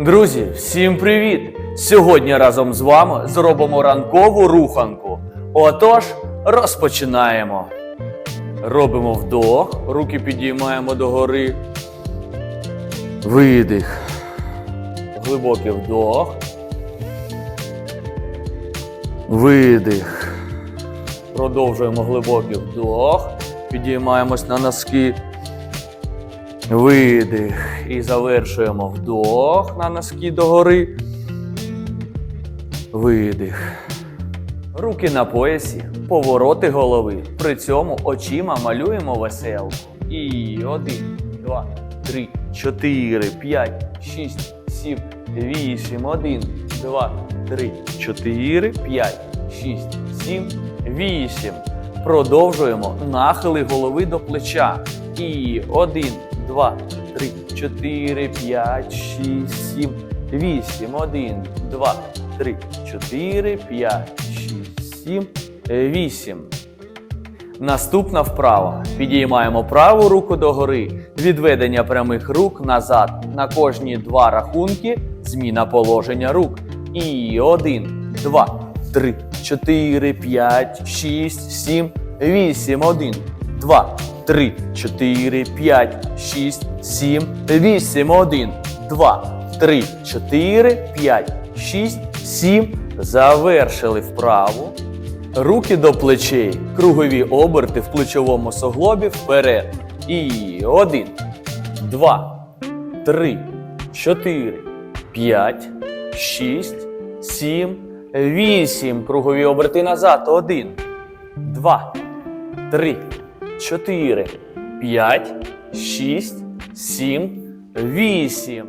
Друзі, всім привіт! Сьогодні разом з вами зробимо ранкову руханку. Отож, розпочинаємо. Робимо вдох, руки підіймаємо догори. Видих. Глибокий вдох. Видих. Продовжуємо глибокий вдох. Підіймаємось на носки. Видих. І завершуємо вдох на носки догори. Видих. Руки на поясі, повороти голови. При цьому очима малюємо веселку. І один, два, три, чотири, п'ять, шість, сім, вісім, один, два, три, чотири, п'ять, шість, сім, вісім. Продовжуємо нахили голови до плеча. І один, два, три, чотири, п'ять, шість, сім, вісім, один, два, три, чотири, п'ять, шість, сім, вісім. Наступна вправа. Підіймаємо праву руку догори. Відведення прямих рук назад. На кожні два рахунки зміна положення рук. І один, два, три, чотири, п'ять, шість, сім, вісім, один, два, три, чотири, п'ять, шість, сім, вісім, один, два, три, чотири, п'ять, шість, сім. Завершили вправу. Руки до плечей, кругові оберти в плечовому суглобі вперед. І один, два, три, чотири, п'ять, шість, сім, вісім. Кругові оберти назад. Один, два, три, чотири, п'ять, шість, сім, вісім.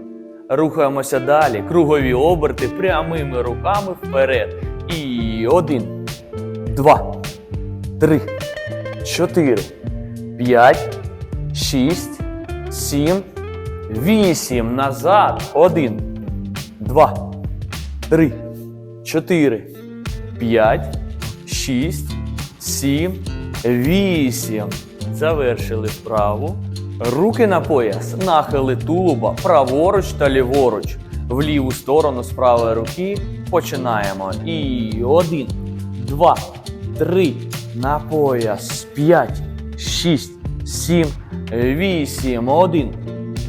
Рухаємося далі. Кругові оберти прямими руками вперед. І один два, три, чотири, п'ять, шість, сім, вісім. Назад. Один, два, три, чотири, п'ять, шість, сім, вісім. Завершили вправу. Руки на пояс, нахили тулуба праворуч та ліворуч. В ліву сторону з правої руки починаємо. І один, два, три, на пояс, п'ять, шість, сім, вісім, один,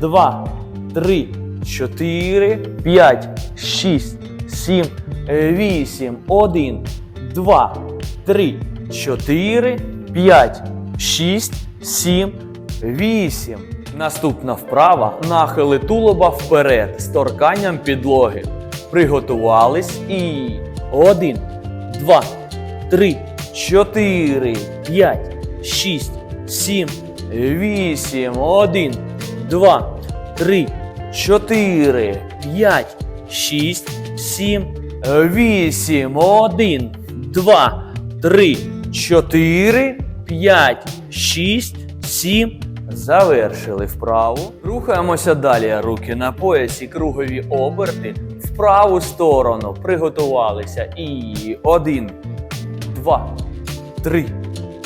два, три, чотири, п'ять, шість, сім, вісім, один, два, три, чотири, п'ять, шість, сім, вісім. Наступна вправа нахили тулуба вперед з торканням підлоги. Приготувались і один, два, три, чотири, п'ять, шість, сім, вісім, один, два, три, чотири, п'ять, шість, сім, вісім, один, два, три, чотири, п'ять, шість, сім. Завершили вправу. Рухаємося далі. Руки на поясі, кругові оберти в праву сторону. Приготувалися. І один, два, три,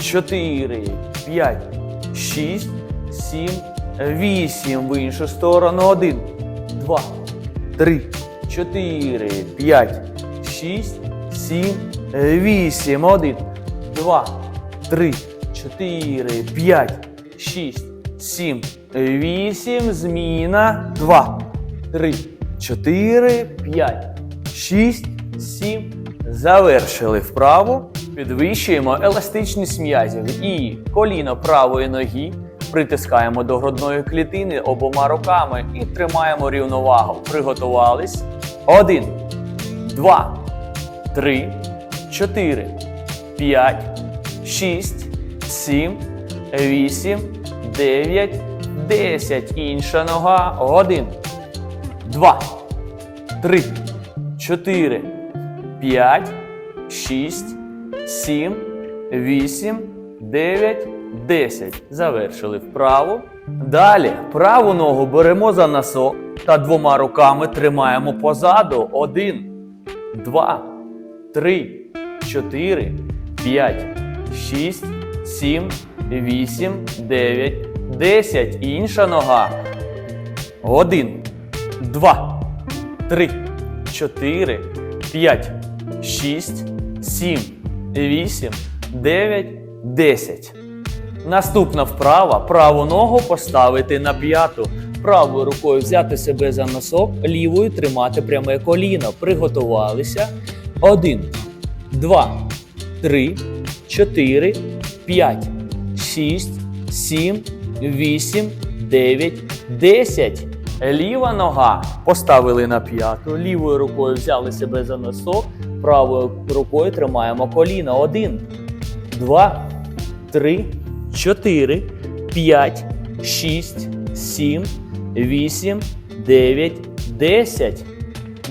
чотири, п'ять, шість, сім, вісім. В іншу сторону. Один, два, три, чотири, п'ять, шість, сім, вісім. Один, два, три, чотири, п'ять, шість, сім, вісім. Зміна. Два, три, чотири, п'ять, шість, сім. Завершили вправу. Підвищуємо еластичність м'язів і коліно правої ноги. Притискаємо до грудної клітини обома руками і тримаємо рівновагу. Приготувались. Один, два, три, чотири, п'ять, шість, сім, вісім, дев'ять, десять. Інша нога. Один, два, три, чотири, п'ять, шість, сім, вісім, дев'ять, десять. Завершили вправу. Далі праву ногу беремо за носок та двома руками тримаємо позаду. Один, два, три, чотири, п'ять, шість, сім, вісім, дев'ять, десять. Інша нога. Один, два, три, чотири, п'ять, шість, сім, вісім, дев'ять, десять. Наступна вправа праву ногу поставити на п'яту. Правою рукою взяти себе за носок, лівою тримати пряме коліно. Приготувалися. Один, два, три, чотири, п'ять, шість, сім, вісім, дев'ять, десять. Ліва нога поставили на п'яту, лівою рукою взяли себе за носок, правою рукою тримаємо коліно. Один, два, три, чотири, п'ять, шість, сім, вісім, дев'ять, десять.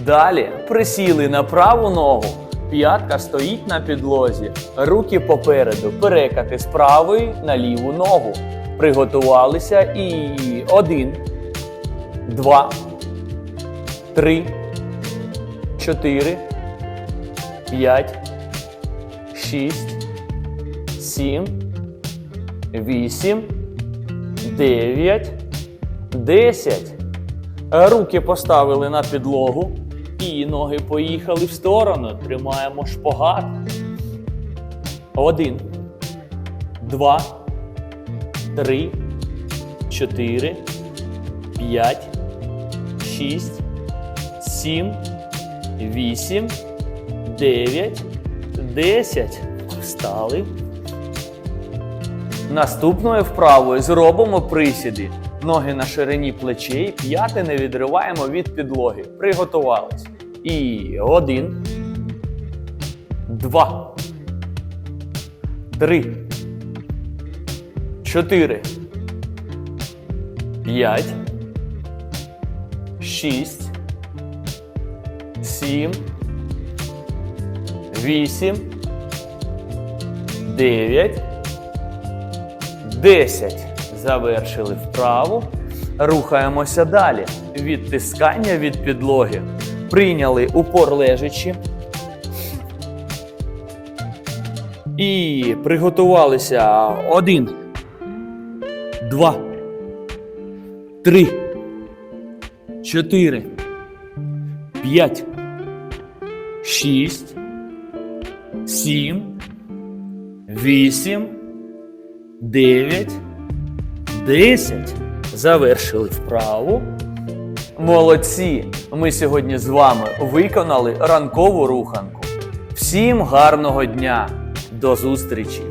Далі присіли на праву ногу. П'ятка стоїть на підлозі, руки попереду, перекати з правої на ліву ногу. Приготувалися і один, два, три, чотири, п'ять, шість, сім, вісім, дев'ять, десять. Руки поставили на підлогу і ноги поїхали в сторону. Тримаємо шпагат. Один, два, три, чотири, п'ять, шість, сім, вісім, дев'ять, десять. Встали. Наступною вправою зробимо присіди. Ноги на ширині плечей, п'яти не відриваємо від підлоги. Приготувались. І один, два, три, чотири, п'ять, шість, сім, вісім, дев'ять. 10. Завершили вправу. Рухаємося далі. Відтискання від підлоги. Прийняли упор лежачи. І приготувалися. Один. Два. Три. Чотири. П'ять. Шість. Сім. Вісім. 9, 10. Завершили вправу. Молодці! Ми сьогодні з вами виконали ранкову руханку. Всім гарного дня! До зустрічі!